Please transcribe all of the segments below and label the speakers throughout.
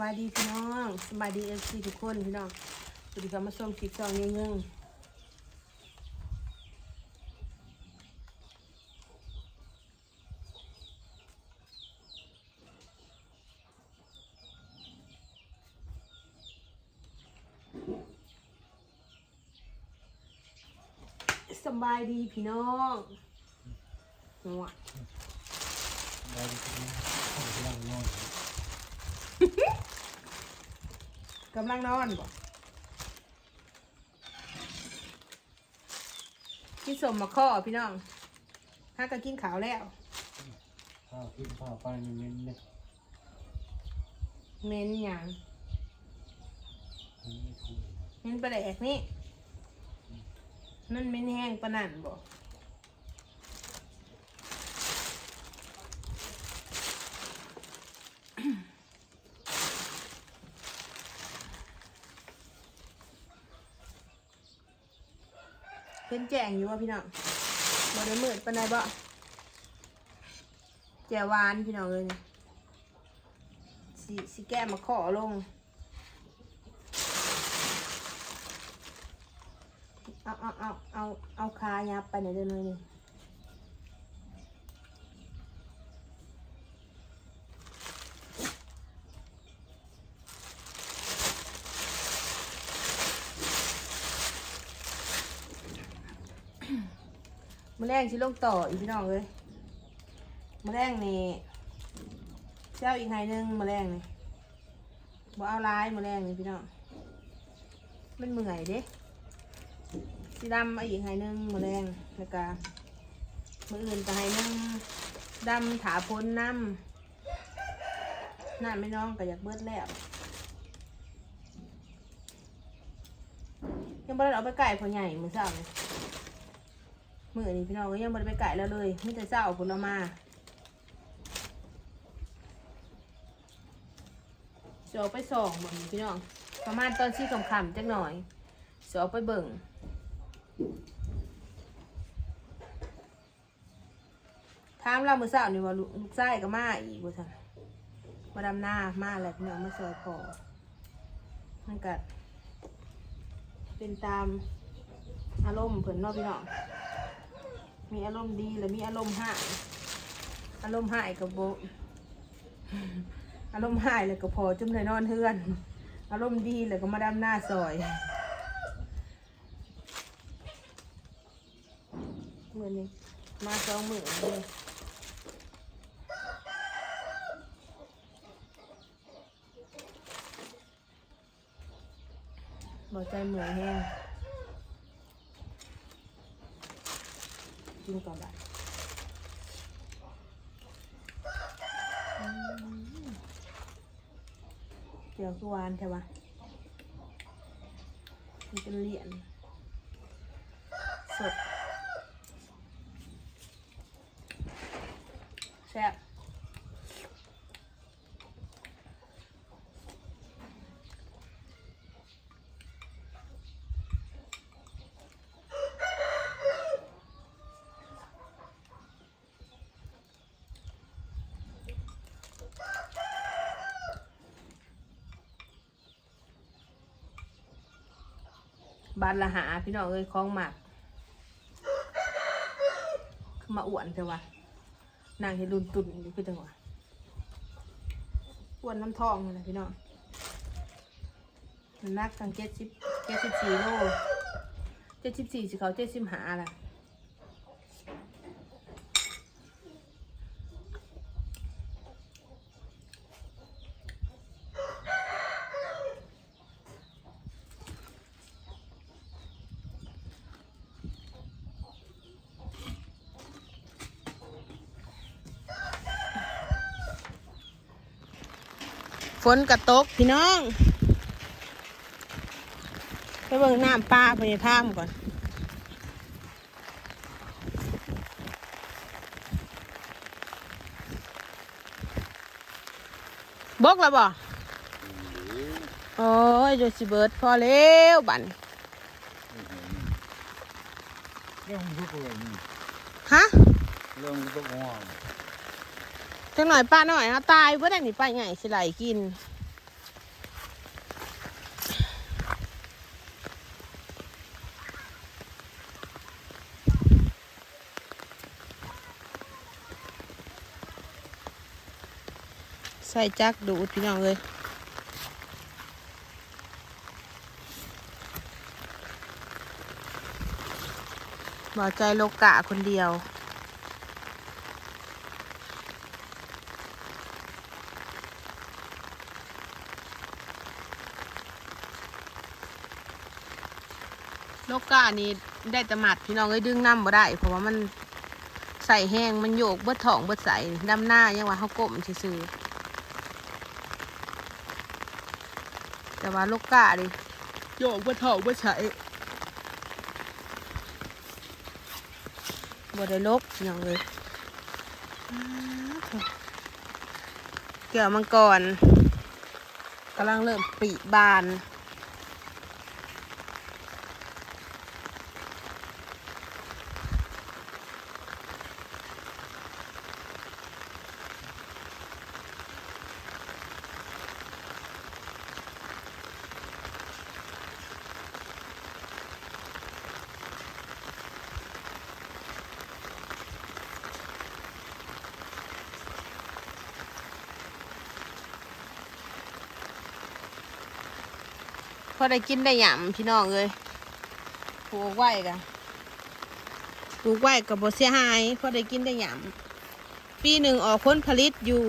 Speaker 1: บายดีพี่น้องสบายดีเอฟซีทุกคนพี่น้องสวัสดีครับมาส่งคลิปซองเงี้ยงๆสบายดีพี่น้องหัว
Speaker 2: ได้ดีขึ้นนะเข้าไปนั่งนอน
Speaker 1: กำลังนอนบ่กินสมมาข้อพี่น้องถ้าก็กินขาวแล้ว
Speaker 2: ข้าวกินข้าวไปเน้นๆเนี่ย
Speaker 1: เมนหยัง
Speaker 2: มันไม่ถูก
Speaker 1: เมนปลาแดกนี่มันเมนแห้งปะนั่นบ่ เป็นแจงอยู่ว่าพี่น้องบ่ได้มืดปานใดบ่แจวานพี่น้องเลยนี่สิสิแก้มาขอลง เอาเอาเอาเอาเอาคายับไปไหนเดินเลยนี่ มาแรงชิลงต่ออีกพี่น้องเลยมาแรงนี่เจ้าอีกไงหนึงมาแรงนี่บ่เอาลายมาแรงนี่พี่น้องมันเมื่อยเด้สีดำอีกให้หนึ่งมะแรงแล้วก็มืออื่นก็ให้หนึ่งดำถาพ้นน้ำน้าไม่น้องก็อยากเบิดแล้วยังไม่ได้เอาไปไก่พอใหญ่มือเช้าเลย มือนี้พี่น้องก็ยังไม่ได้ไปไก่แล้วเลยมีแต่เช้าผลมาเสียไปส่องเหมือนพี่น้อง ประมาณตอนชี้คำๆจักหน่อยเสียไปเบิ่งถามเราเมื่อเช้านี่ว่าลูกไส้ก็มาอีกว่าซั่นมาดำหน้ามาแล้วพี่น้องมาซอยพอมันก็เป็นตามอารมณ์เพิ่นนาะพี่น้อง มีอารมณ์ดีแล้วมีอารมณ์หาย อารมณ์หายกับโบอารมณ์หายแล้วก็พอจุ่มเลยนอนเฮือน อารมณ์ดีแล้วก็มาดำหน้าซอยเหมือนนี้มาสองหมื่นเลยบอใจเหมือนแห้ง กินก่อนบ่ายเจียวคือหวานใช่ปะมันเป็นเหรียญสดแซ่บ บานละหาพี่น้องเอ้ยคล้องหมากมาอ้วนเถอะวะนางเห็นรุนตุนอยู่คือจังหวะอ้วนน้ำทองเลยนะพี่น้องนักตั้งเจ็ดสิบเจ็ดสิบสี่โลเจ็ดสิบสี่สิเขาเจ็ดสิบหาละ ฝนกระตกพี่น้อง ไปเบิ่งน้ำปลาไปในถ้ำก่อนบกแล้วบ่โอ้ยโจสิเบิร์ดพอแล้วบัน
Speaker 2: เรื่องทุกเรื่อง
Speaker 1: ฮะ
Speaker 2: เรื่องทุกหัว
Speaker 1: จังหน่อยป้าหน่อยเขาตายเพื่อหนีไปไงสิไหลกิน ใส่จักดูพี่น้องเลยบอใจโลกะคนเดียว โลกานี่ได้แต่หมัดพี่น้องเอ้ยดึงน้ำบ่ได้ เพราะว่ามันใส่แห้งมันโยกเบิดท้องเบิดใส่ดำหน้ายังว่าเขาก้มซื่อแต่ว่าโลกกาดิโยกเบิดท้องเบิดใส่บ่ได้ลกพี่น้องเลยเกี่ยวมังกรกำลังเริ่มปีบาน อได้กินได้หยำพี่น้องเลยปลูกไว้กันปลูกไว้กับบเสียหายพอได้กินได้หยำปีหนึ่งออกผลผลิตอยู่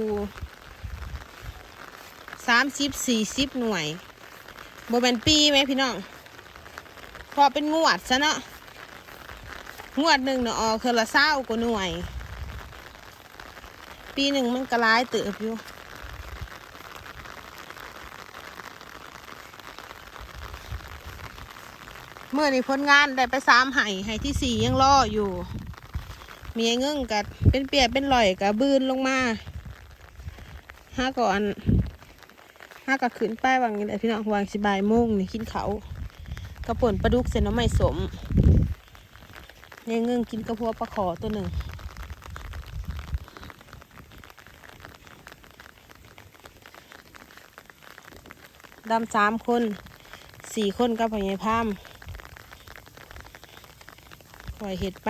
Speaker 1: สามสิบสี่สิบหน่วยโบเป็นปีไหมพี่น้อง พอเป็นงวดซะเนาะงวดหนึ่งเนาะออกคือละเศร้ากว่าหน่วย ปีหนึ่งมันกระไรเติบอยู่ เมื่อนี้ผลงานได้ไปสามไห่ไห่ที่สี่ยังรออยู่ มีไอ้เงื่งกัดเป็นเปียกเป็นลอยกับบืนลงมาห้าก่อนห้ากับขืนป้ายวางนี่แหละพี่น้องวางสิบายโมงนี่กินเขากระป่นปลาดุกเส้นน้ำไม่สมไอ้เงื่งกินกระพาะปลาขอตัวหนึ่งดำสามคนสี่คนกับพ่อใหญ่พาม ล่อยเห็ดไป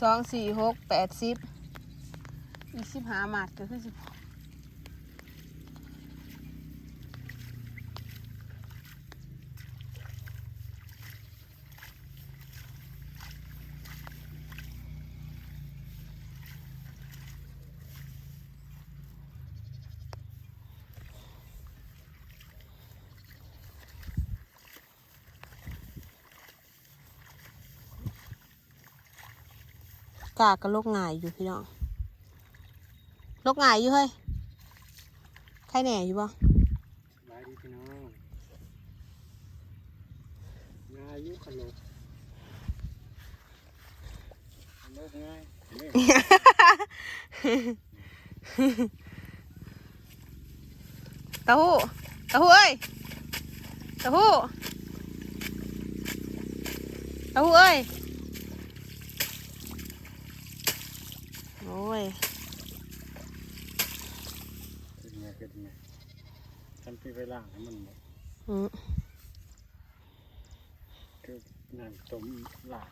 Speaker 1: สองสี่หกแปดสิบอีกสิบหาหมาดก็คือสิบ กากระโลกง่ายอยู่พี่น้องโลกง่ายอยู่เฮ้ยใครแหน่อยู่บ่
Speaker 2: หลายดีพี่น้องงายุขลกขลกง่ายนี่
Speaker 1: เต้าหู้เต้าหู้เอ้ยเต้าหู้เต้าหู้เอ้ย โอ้ย
Speaker 2: เป็นไงเป็นไงฉันไปไปล่างให้มันหมด
Speaker 1: อืม
Speaker 2: คือน้ำต้มหลาก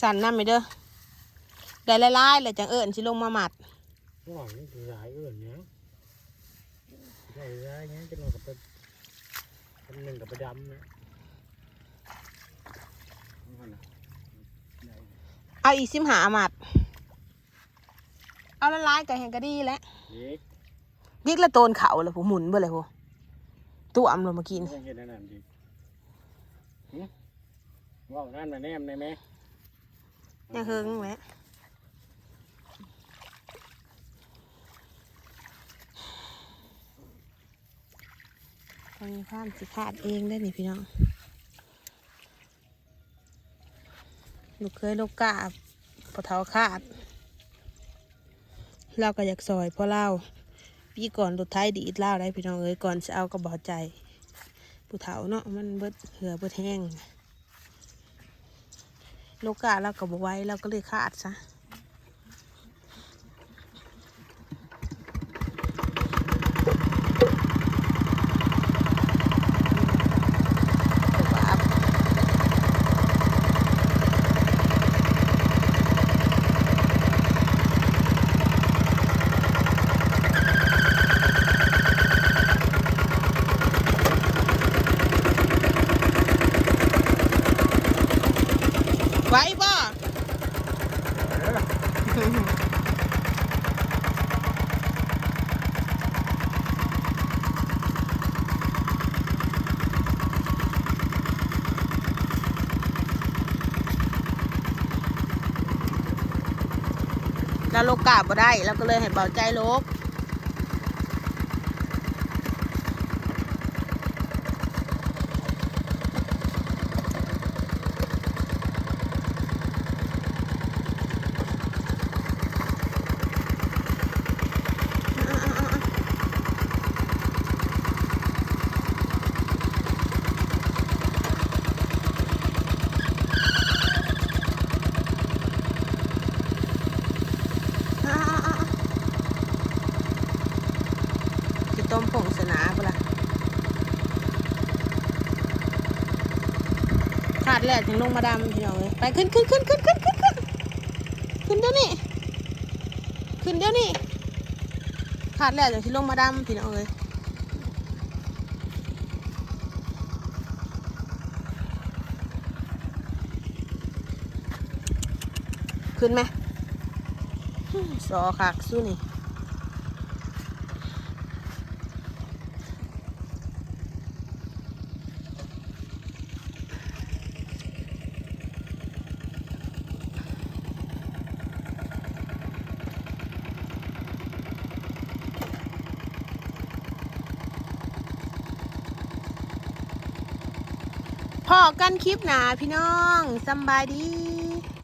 Speaker 1: สั่นน้ำไปเด้อได้หลายๆเลยจังเอิญสิลงมาหมัด
Speaker 2: หวานนี่คือหลายเอื่นเนี้ยใหญ่ร้ายเนี้ยจะนอนกับไปคนหนึ่งกับไปดำนะนั่นน่ะใหญ่
Speaker 1: เอาอีกสิมหาหมัด เอาละลายๆกับแหงก็ดีแหล้ว
Speaker 2: เด็ก
Speaker 1: ดิกละโตนเขาเลยผมหมุนเบ่เลยผมตัวอำลงมากิน
Speaker 2: ไม่ต้องเห็นอันนั่นดิหึว่าวนั่นมาแนมได้ไหม
Speaker 1: ยังเฮิงแหละตอนนี้ข้ามสิขาดเองได้นี่พี่น้อง ลูกเคยลูกกาบพอเท้าขาด เราก็อยากซอยเพราะเราพี่ก่อนรถไทยดีดเล่าได้พี่น้องเอ้ยก่อนจะเอากระบอกใจผู้เฒ่าเนาะมันเบิดเหือเบิดแห้งโลกาเราก็บไว้เราก็เลยขาดซะแต่ว่า ไหว้บ่ แล้วโลกกาบ่ได้เราก็เลยให้เบาใจโลก จิต้มผงสนาปะล่ะขาด แล้วถึงลงมาดำพี่น้องเลยไปขึ้นขึ้นขึ้นขึ้นขึ้นขึ้นขึ้นขึ้นเดี๋ยวนี้ขึ้นเดี๋ยวนี้ขาดแล้วถึงที่ลงมาดำพี่น้องเลยขึ้นไหมสอขากสู้นี่ กันคลิปหนาพี่น้องสบายดี